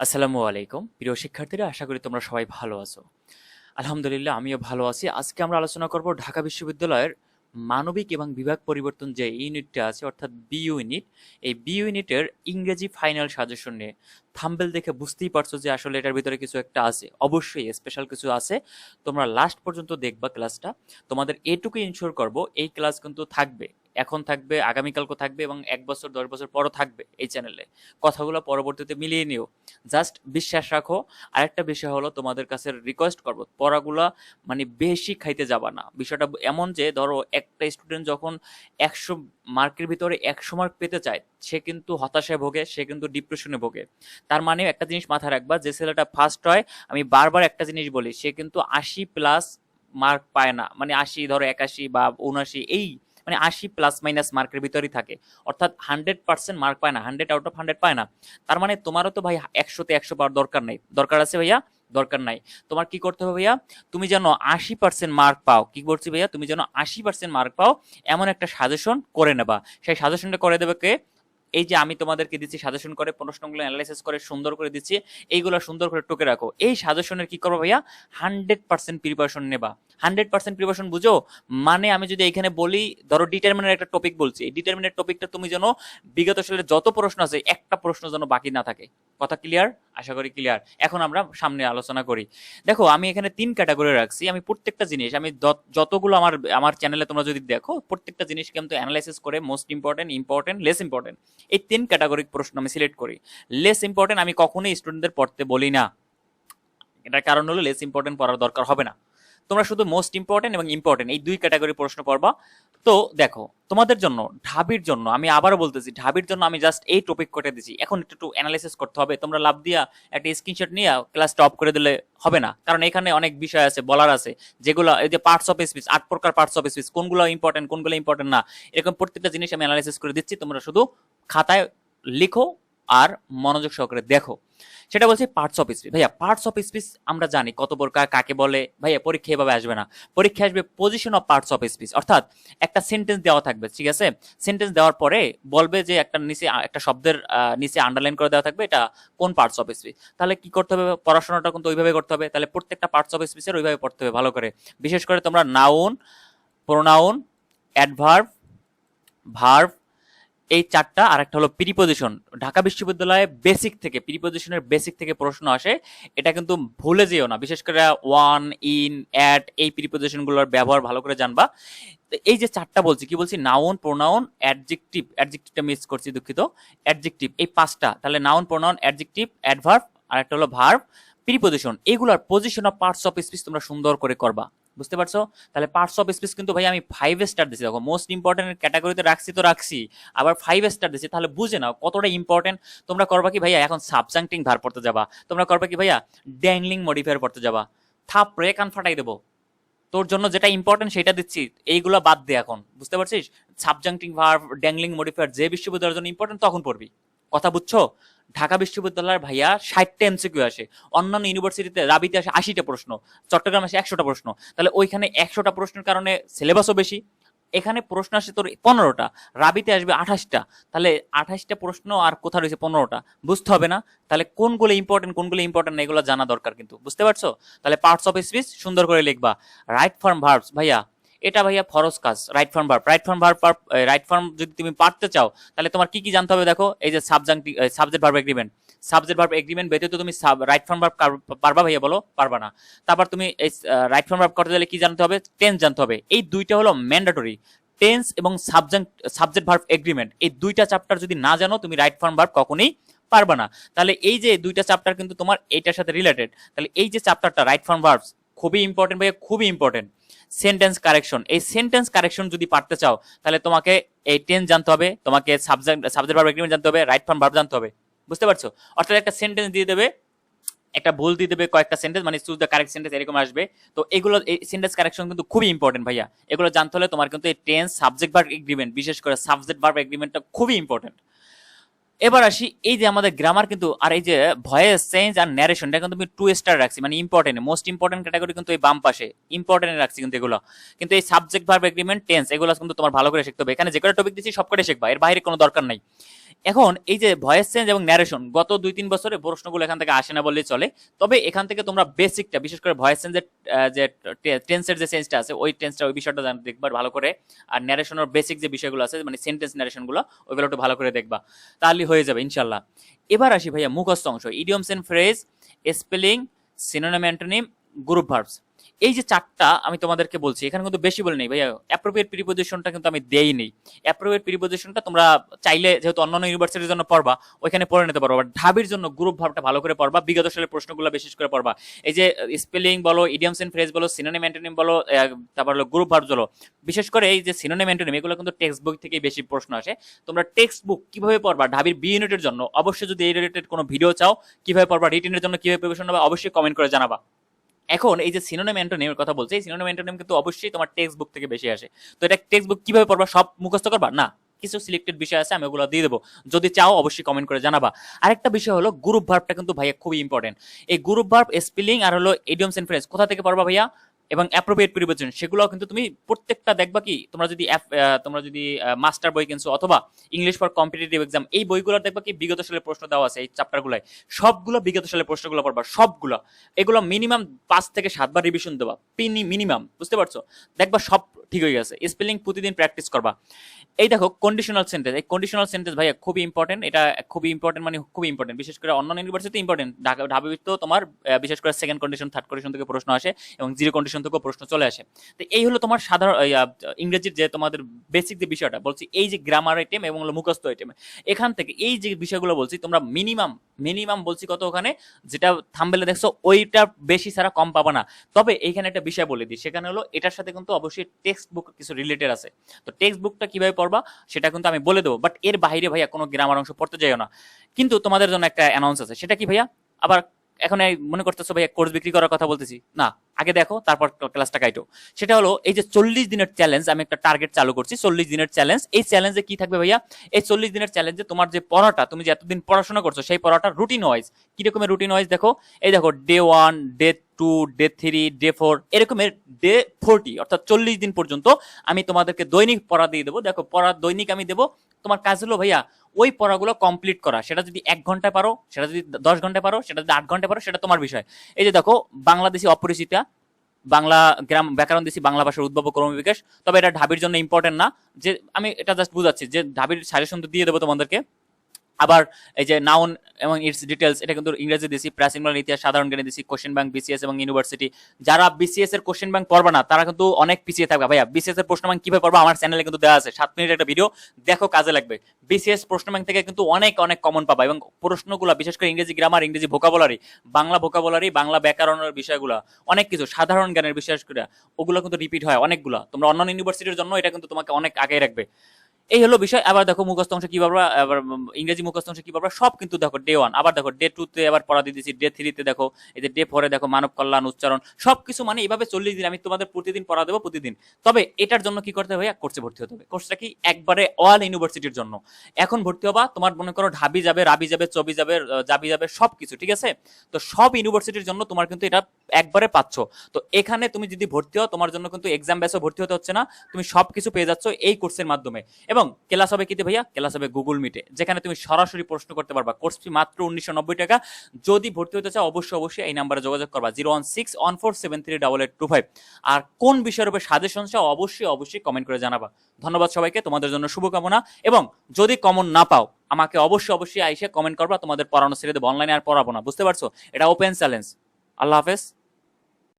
আসসালামু আলাইকুম। প্রিয় শিক্ষার্থীরা, আশা করি তোমরা সবাই ভালো আছো। আলহামদুলিল্লাহ, আমিও ভালো আছি। আজকে আমরা আলোচনা করব ঢাকা বিশ্ববিদ্যালয়ের মানবিক এবং বিভাগ পরিবর্তন যে ইউনিটটা আছে, অর্থাৎ বি ইউনিট। এই বি ইউনিটের ইংরেজি ফাইনাল সাজেশন নিয়ে থাম্বেল দেখে বুঝতেই পারছ যে আসলে এটার ভিতরে কিছু একটা আছে। অবশ্যই স্পেশাল কিছু আছে। তোমরা লাস্ট পর্যন্ত দেখবা ক্লাসটা তোমাদের এটুকু ইনশোর করব, এই ক্লাস কিন্তু থাকবে। এখন থাকবে, আগামীকালকে থাকবে এবং এক বছর, দশ বছর পরও থাকবে এই চ্যানেলে কথাগুলো পরবর্তীতে মিলিয়ে নিও। জাস্ট বিশ্বাস রাখো। আরেকটা বিষয় হলো তোমাদের কাছে রিকোয়েস্ট করব, পড়াগুলা মানে বেশি খাইতে যাবা না। বিষয়টা এমন যে, ধরো একটা স্টুডেন্ট যখন একশো মার্কের ভিতরে একশো মার্ক পেতে চায়, সে কিন্তু হতাশায় ভোগে, সে কিন্তু ডিপ্রেশনে ভোগে। তার মানে একটা জিনিস মাথায় রাখবা, যে ছেলেটা ফার্স্ট হয়, আমি বারবার একটা জিনিস বলি, সে কিন্তু আশি প্লাস মার্ক পায় না। মানে আশি, ধরো একাশি বা উনআশি, এই মানে আশি প্লাস মাইনাস মার্কের ভিতরেই থাকে। অর্থাৎ হান্ড্রেড পার্সেন্ট মার্ক পায় না হান্ড্রেড আউট অফ হান্ড্রেড পায় না। তার মানে তোমারও তো ভাই একশোতে একশো পাওয়ার দরকার নেই। দরকার আছে ভাইয়া? দরকার নাই। তোমার কি করতে হবে ভাইয়া? তুমি যেন আশি পার্সেন্ট মার্ক পাও। কি করছি ভাইয়া? তুমি যেন আশি পার্সেন্ট মার্ক পাও, এমন একটা সাজেশন করে নেবা। সেই সাজেশনটা করে দেবে কে? এই যে আমি তোমাদেরকে দিচ্ছি সাজেশন করে, প্রশ্নগুলো অ্যানালাইসিস করে, সুন্দর করে দিচ্ছি, এইগুলো সুন্দর করে টুকে রাখো। এই সাজেশনের কি করব ভাইয়া? হান্ড্রেড পার্সেন্ট প্রিপারেশন নেবা। হান্ড্রেড পার্সেন্ট প্রিপারেশন বুঝো? মানে আমি যদি এখানে বলি, ধরো ডিটারমিনের একটা টপিক বলছি। এই ডিটারমিনের টপিকটা তুমি যেন বিগত সালের যত প্রশ্ন আছে, একটা প্রশ্ন যেন বাকি না থাকে। কথা ক্লিয়ার আশা করি ক্লিয়ার এখন আমরা সামনে আলোচনা করি। দেখো, আমি এখানে তিন ক্যাটাগরি রাখছি। আমি প্রত্যেকটা জিনিস, আমি যত- যতগুলো আমার আমার চ্যানেলে তোমরা যদি দেখো, প্রত্যেকটা জিনিস কিন্তু অ্যানালাইসিস করে most important important less important এই তিন ক্যাটাগরিক প্রশ্ন আমি সিলেক্ট করি। লেস ইম্পর্টেন্ট আমি কখনোই স্টুডেন্টদের পড়তে বলি না। এটার কারণ হলো লেস ইম্পর্টেন্ট পড়ার দরকার হবে না। তোমরা শুধু মোস্ট ইম্পর্টেন্ট এবং ইম্পর্টেন্ট এই দুই ক্যাটাগরি প্রশ্ন পড়বা। তো দেখো, তোমাদের জন্য, ঢাবির জন্য, আমি আবারও বলতেছি, ঢাবির জন্য আমি জাস্ট এই টপিক কটে দিছি। এখন একটু অ্যানালাইসিস করতে হবে। তোমরা লাভ দিয়া একটা স্ক্রিনশট নিয়ে ক্লাস টপ করে দিলে হবে না। কারণ এখানে অনেক বিষয় আছে, বলার আছে। যেগুলো, এই যে পার্টস অফ স্পিচ আট প্রকার পার্টস অফ স্পিচ কোনগুলো ইম্পর্টেন্ট কোনগুলো ইম্পর্টেন্ট না, এরকম প্রত্যেকটা জিনিস আমি অ্যানালাইসিস করে দিচ্ছি। তোমরা শুধু খাতায় লিখো আর মনোযোগ সহকারে দেখো। সেটা বলছি পার্টস অফ স্পিচ ভাইয়া পার্টস অফ স্পিচ আমরা জানি কত প্রকার, কাকে বলে, ভাইয়া, পরীক্ষা এভাবে আসবে না। পরীক্ষা আসবে position of parts of speech অর্থাৎ একটা সেন্টেন্স দেওয়া থাকবে, ঠিক আছে? সেন্টেন্স দেওয়ার পরে বলবে যে একটা নিচে, একটা শব্দের নিচে আন্ডারলাইন করে দেওয়া থাকবে, এটা কোন পার্টস অফ স্পিচ তাহলে কি করতে হবে? পড়াশোনাটা কিন্তু ওইভাবে করতে হবে। তাহলে প্রত্যেকটা পার্টস অফ স্পিচের ওইভাবে পড়তে হবে, ভালো করে। বিশেষ করে তোমরা নাউন প্রোনাউন অ্যাডভার্ব ভার্ব এই চারটা আর একটা হলো প্রিপোজিশন ঢাকা বিশ্ববিদ্যালয়ে বেসিক থেকে প্রিপোজিশনের বেসিক থেকে প্রশ্ন আসে, এটা কিন্তু ভুলে যেও না। বিশেষ করে ওয়ান ইন অ্যাট এই প্রিপোজিশনগুলোর ব্যবহার ভালো করে জানবা। এই যে চারটা বলছি, কি বলছি? নাউন প্রোনাউন অ্যাডজেক্টিভ অ্যাডজেক্টিভটা মিস করছি দুঃখিত। অ্যাডজেক্টিভ এই পাঁচটা, তাহলে নাউন প্রোনাউন অ্যাডজেক্টিভ অ্যাডভার্ব আর একটা হলো ভার্ব প্রিপোজিশন এগুলোর position of parts of speech তোমরা সুন্দর করে করবা। বুঝতে পারছ? তাহলে পার্টস অফ স্পিচ কিন্তু ভাই আমি ফাইভ স্টার দিচ্ছি দেখো মোস্ট ইম্পর্টেন্ট ক্যাটাগরিতে রাখছি তো রাখছি, আবার ফাইভ স্টার দিচ্ছি তাহলে বুঝে নাও কতটা ইম্পর্টেন্ট তোমরা করবা কি ভাইয়া, এখন সাবজাংটিং ধার পড়তে যাবা। তোমরা করবা কি ভাইয়া ড্যাংলিং মডিফায়ার পড়তে যাবা। থাপ রে কান ফাটাই দেবো। তোর জন্য যেটা ইম্পর্টেন্ট সেটা দিচ্ছি, এইগুলো বাদ দে এখন। বুঝতে পারছিস? সাবজাংটিং ভার্ব ড্যাংলিং মডিফায়ার যে বিশ্ববিদ্যালয়ের জন্য ইম্পর্টেন্ট তখন পড়বি। কথা বুঝছ? ঢাকা বিশ্ববিদ্যালয়ের ভাইয়া ষাটটা এমসিকিউ আসে। অন্যান্য ইউনিভার্সিটিতে রাবিতে আসে আশিটা প্রশ্ন, চট্টগ্রাম আসে একশোটা প্রশ্ন। তাহলে ওইখানে একশোটা প্রশ্নের কারণে সিলেবাসও বেশি। এখানে প্রশ্ন আসে তোর পনেরোটা, রাবিতে আসবে আঠাশটা। তাহলে আঠাশটা প্রশ্ন আর কোথা রয়েছে পনেরোটা? বুঝতে হবে না? তাহলে কোনগুলো ইম্পর্টেন্ট কোনগুলো ইম্পর্টেন্ট এগুলো জানা দরকার কিন্তু। বুঝতে পারছ? তাহলে পার্টস অফ স্পিচ সুন্দর করে লিখবা। রাইট ফর্ম ভার্বস ভাইয়া। এটা ভাইয়া ফরজ কাজ right form verb right form verb right form যদি তুমি পারতে চাও, তাহলে তোমার কি কি জানতে হবে দেখো? এই যে subject subject verb agreement subject verb agreement ব্যতীত তুমি রাইট ফর্ম ভার্ব পারবা ভাইয়া বলো? পারবা না। তারপর তুমি এই রাইট ফর্ম ভার্ব করতে গেলে কি জানতে হবে? টেন্স জানতে হবে। এই দুইটা হলো ম্যান্ডেটরি টেন্স এবং সাবজেক্ট সাবজেক্ট ভার্ব এগ্রিমেন্ট এই দুইটা চ্যাপ্টার যদি না জানো, তুমি রাইট ফর্ম ভার্ব কখনোই পারবা না। তাহলে এই যে দুইটা চ্যাপ্টার কিন্তু তোমার এইটার সাথে রিলেটেড তাহলে এই যে চ্যাপ্টারটা রাইট ফর্ম ভার্বস খুবই ইম্পর্টেন্ট ভাইয়া, খুবই ইম্পর্টেন্ট সেন্টেন্স কারেকশন এই সেন্টেন্স কারেকশন যদি পারতে চাও, তাহলে তোমাকে এই টেন্স জানতে হবে, তোমাকে সাবজেক্ট সাবজেক্ট ভার্ব এগ্রিমেন্ট জানতে হবে রাইট ফর্ম ভার্ব জানতে হবে। বুঝতে পারছ? অর্থাৎ একটা সেন্টেন্স দিয়ে দেবে, একটা ভুল দিয়ে দেবে কয়েকটা সেন্টেন্স মানে চুজ দ্য কারেক্ট সেন্টেন্স এরকম আসবে। তো এগুলো, এই সেন্টেন্স কারেকশন কিন্তু খুবই ইম্পর্টেন্ট ভাইয়া। এগুলো জানতে হলে তোমার কিন্তু এই টেন্স সাবজেক্ট ভার্ব এগ্রিমেন্ট বিশেষ করে সাবজেক্ট ভার্ব এগ্রিমেন্টটা খুবই ইম্পর্টেন্ট এবার আসি, এই যে আমাদের গ্রামার কিন্তু, আর এই যে ভয়েস চেঞ্জ আর ন্যারেশনটা কিন্তু আমি টু স্টার রাখছি মানে ইম্পর্টেন্ট মোস্ট ইম্পর্টেন্ট ক্যাটাগরি কিন্তু এই বাম পাশে ইম্পর্টেন্ট রাখছি কিন্তু এগুলো। কিন্তু এই সাবজেক্ট ভার্ব এগ্রিমেন্ট টেন্স এগুলো কিন্তু তোমার ভালো করে শিখতে হবে। এখানে যে কটা টপিক দিচ্ছি সব কটাই শিখবা, এর বাইরে কোনো দরকার নাই। এখন এই যে ভয়েস চেঞ্জ এবং ন্যারেশন গত দুই, তিন বছরে প্রশ্নগুলো এখান থেকে আসে না বললেই চলে। তবে এখান থেকে তোমরা বেসিকটা বিশেষ করে ভয়েস চেঞ্জের যে টেন্সের যে চেঞ্জটা আছে, ওই টেন্সটা ওই বিষয়টা দেখবার ভালো করে। আর ন্যারেশনের বেসিক যে বিষয়গুলো আছে মানে সেন্টেন্স ন্যারেশনগুলো ওইগুলো একটু ভালো করে দেখবা। তাহলে হয়ে যাবে ইনশাল্লাহ এবার আসি ভাইয়া মুখস্থ অংশ idioms and phrase spelling synonym antonym group verbs এই যে চারটা আমি তোমাদেরকে বলছি, এখানে কিন্তু বেশি বলে নেই ভাইয়া অ্যাপ্রোপ্রিয়েট প্রিপোজিশনটা কিন্তু আমি দেই নেই। অ্যাপ্রোপ্রিয়েট প্রিপোজিশনটা তোমরা চাইলে যেহেতু অন্যান্য ইউনিভার্সিটির জন্য পড়বা, ওইখানে পড়ে নিতে পারবা ঢাবির জন্য গ্রুপ ভাবটা ভালো করে পড়বা, বিগত সালের প্রশ্নগুলো বিশেষ করে পড়বা। এই যে স্পেলিং বলো ইডিয়ামস এন্ড ফ্রেজ বলো সিনোনিম অ্যান্টোনিম বলো তারপর হলো গ্রুপ ভার্ব বলো। বিশেষ করে এই যে সিনোনিম অ্যান্টোনিম এগুলো কিন্তু টেক্সট বুক থেকেই বেশি প্রশ্ন আসে। তোমরা টেক্সট বুক কীভাবে পড়বা ঢাবির বি ইউনিটের জন্য? অবশ্যই যদি এই রিলেটেড কোনো ভিডিও চাও, কীভাবে পড়বা রিটেনের জন্য কীভাবে প্রিপারেশন হবে অবশ্যই কমেন্ট করে জানাবা। এখন এই যে সিনোনেম অ্যান্টোনিমের কথা বলছি সিনোনিম অ্যান্টোনিম কিন্তু অবশ্যই তোমার টেক্সট বুক থেকে বেশি আসে। তো এটা টেক্সট বুক কীভাবে পড়বা, সব মুখস্থ করবা? না, কিছু সিলেক্টেড বিষয় আছে, আমি ওগুলো দিয়ে দেবো। যদি চাও, অবশ্যই কমেন্ট করে জানাবা। আরেকটা বিষয় হলো গ্রুপ ভার্বটা কিন্তু ভাইয়া খুবই ইম্পর্টেন্ট এই গ্রুপ ভার্ব স্পেলিং আর হলো এডিয়ম এন্ড কোথা থেকে পড়বা ভাইয়া? এবং অ্যাপ্রোপ্রিয়েট পরিবর্তন সেগুলো কিন্তু তুমি প্রত্যেকটা দেখবা কি, তোমরা যদি তোমরা যদি মাস্টার বই কিনছো অথবা ইংলিশ ফর কম্পিটিটিভ এক্সাম এই বইগুলো দেখবা কি বিগত সালের প্রশ্ন দেওয়া আছে এই চ্যাপ্টারগুলোয় সবগুলো বিগত সালের প্রশ্নগুলো পড়বা, সবগুলো। এগুলো মিনিমাম পাঁচ থেকে সাতবার রিভিশন দেবা মিনিমাম বুঝতে পারছ? দেখবা সব ঠিক হয়ে গেছে। স্পেলিং প্রতিদিন প্র্যাকটিস করবা। এই দেখো কন্ডিশনাল সেন্টেন্স এই কন্ডিশনাল সেন্টেন্স ভাইয়া খুবই ইম্পর্টেন্ট এটা খুবই ইম্পর্টেন্ট মানে খুবই ইম্পর্টেন্ট বিশেষ করে অন্যান্য ইউনিভার্সিটি ইম্পর্টেন্ট ঢাবি তো তোমার বিশেষ করে সেকেন্ড কন্ডিশন থার্ড কন্ডিশন থেকে প্রশ্ন আসে এবং জিরো কন্ডিশন থেকেও প্রশ্ন চলে আসে। তো এই হলো তোমার সাধারণ ইংরেজির যে তোমাদের বেসিক যে বিষয়টা, বলছি এই যে গ্রামার আইটেম এবং হলো মুখস্থ আইটেম এখান থেকে এই যে বিষয়গুলো বলছি, তোমরা মিনিমাম মিনিমাম বলছি কত ওখানে? যেটা থাম্বেলে দেখছ, ওইটা বেশি ছাড়া কম পাবা না। তবে এইখানে একটা বিষয় বলে দিই, সেখানে হলো এটার সাথে কিন্তু অবশ্যই টেক্সট বুক কিছু রিলেটেড আছে। তো টেক্সট বুকটা কীভাবে পড়বা সেটা কিন্তু আমি বলে দেবো। বাট এর বাইরে ভাইয়া কোনো গ্রামার অংশ পড়তে যাইও না। কিন্তু তোমাদের জন্য একটা অ্যানাউন্স আছে। সেটা কি ভাইয়া? আবার এখন মনে করতেছো ভাইয়া কোর্স বিক্রি করার কথা বলতেছি। না, আগে দেখো, তারপর ক্লাসটা কাইটো। সেটা হলো, এই যে চল্লিশ দিনের চ্যালেঞ্জ আমি একটা টার্গেট চালু করছি, চল্লিশ দিনের চ্যালেঞ্জ এই চ্যালেঞ্জে কি থাকবে ভাইয়া? এই চল্লিশ দিনের চ্যালেঞ্জে তোমার যে পড়াটা, তুমি যে এতদিন পড়াশোনা করছ, সেই পড়াটা রুটিন ওয়াইজ কি রকমের রুটিন ওয়াইজ দেখো? এই দেখো day one day two day three day four এরকমের ডে ফোরটি অর্থাৎ চল্লিশ দিন পর্যন্ত আমি তোমাদেরকে দৈনিক পড়া দিয়ে দেবো। দেখো পড়া দৈনিক আমি দেবো তোমার কাজ হলো ভাইয়া ওই পড়াগুলো কমপ্লিট করা। সেটা যদি এক ঘন্টায় পারো, সেটা যদি দশ ঘন্টায় পারো, সেটা যদি আট ঘণ্টা পারো, সেটা তোমার বিষয়। এই যে দেখো, বাংলাদেশি অপরিচিতা, বাংলা গ্রাম ব্যাকরণ দিছি বাংলা ভাষার উদ্ভব ক্রম বিকাশ। তবে এটা ঢাবির জন্য ইম্পর্টেন্ট না। যে আমি এটা জাস্ট বুঝাচ্ছি, যে ঢাবির সাজেশন তো দিয়ে দেবো তোমাদেরকে। আবার এই যে নাউন এবং ইটস ডিটেলস এটা কিন্তু ইংরেজি দিছি, প্রাচীন বাংলা ইতিহাস সাধারণ জ্ঞানে দিছি কোশ্চেন ব্যাংক বিসিএস এবং ইউনিভার্সিটি যারা বিসিএস এর কোশ্চেন ব্যাংক পড়বে না, তারা কিন্তু অনেক পিছিয়ে থাকবে। ভাইয়া বিসিএস এর প্রশ্ন ব্যাংক কীভাবে পড়বা আমার চ্যানেলে কিন্তু দেওয়া আছে। সাত মিনিটের একটা ভিডিও দেখো কাজে লাগবে। বিসিএস প্রশ্ন ব্যাংক থেকে কিন্তু অনেক অনেক কমন পাবা এবং প্রশ্নগুলো, বিশেষ করে ইংরেজি গ্রামার ইংরেজি ভোকাবলারি বাংলা ভোকাবলারি বাংলা ব্যাকরণের বিষয়গুলো, অনেক কিছু, সাধারণ জ্ঞানের বিশেষ করে, ওগুলো কিন্তু রিপিট হয় অনেকগুলো। তোমরা অন্যান্য ইউনিভার্সিটির জন্য এটা কিন্তু তোমাকে অনেক আগে রাখবে। এই হলো বিষয়। আবার দেখো মুখস্থ অংশ কি পারবা আবার ইংরেজি মুখস্থ অংশ কি পারবা সব কিন্তু দেখো ডে ওয়ান আবার দেখো ডে টু তে আবার পড়া দিয়ে দিচ্ছি ডে থ্রিতে দেখো, এই যে ডে ফোরে দেখো মানব কল্যাণ, উচ্চারণ, সবকিছু মানে এইভাবে চল্লিশ দিন আমি তোমাদের প্রতিদিন পড়া দেবো প্রতিদিন। তবে এটার জন্য কি করতে হবে? কোর্সে ভর্তি হতে হবে। কোর্সটা কি? একবারে অল ইউনিভার্সিটির জন্য। এখন ভর্তি হবা, তোমার মনে করো ঢাবি যাবে, রাবি যাবে, চবি যাবে জাবি যাবে, সবকিছু, ঠিক আছে? তো সব ইউনিভার্সিটির জন্য তোমার কিন্তু এটা একবারে পাচ্ছ। তো এখানে তুমি যদি ভর্তি হও, তোমার জন্য কিন্তু এক্সাম ব্যাসও ভর্তি হতে হচ্ছে না। তুমি সবকিছু পেয়ে যাচ্ছ এই কোর্সের মাধ্যমে। এবং ক্লাস হবে কিতে ভাইয়া? ক্লাস হবে গুগল মিটে, যেখানে তুমি সরাসরি প্রশ্ন করতে পারবা। কোর্স ফি মাত্র উনিশশো নব্বই টাকা। যদি ভর্তি হতে চাও, অবশ্যই অবশ্যই এই নাম্বারে যোগাযোগ করবা, zero one six one four seven three double eight two five. আর কোন বিষয়ের উপর সাজেশন চাও, অবশ্যই অবশ্যই কমেন্ট করে জানাবা। ধন্যবাদ সবাইকে, তোমাদের জন্য শুভকামনা। এবং যদি কমন না পাও, আমাকে অবশ্যই অবশ্যই আইসে কমেন্ট করবা, তোমাদের পড়ানো ছেড়ে দেবো, অনলাইনে আর পড়াবো না, বুঝতে পারছ? এটা ওপেন চ্যালেঞ্জ আল্লাহ হাফেজ।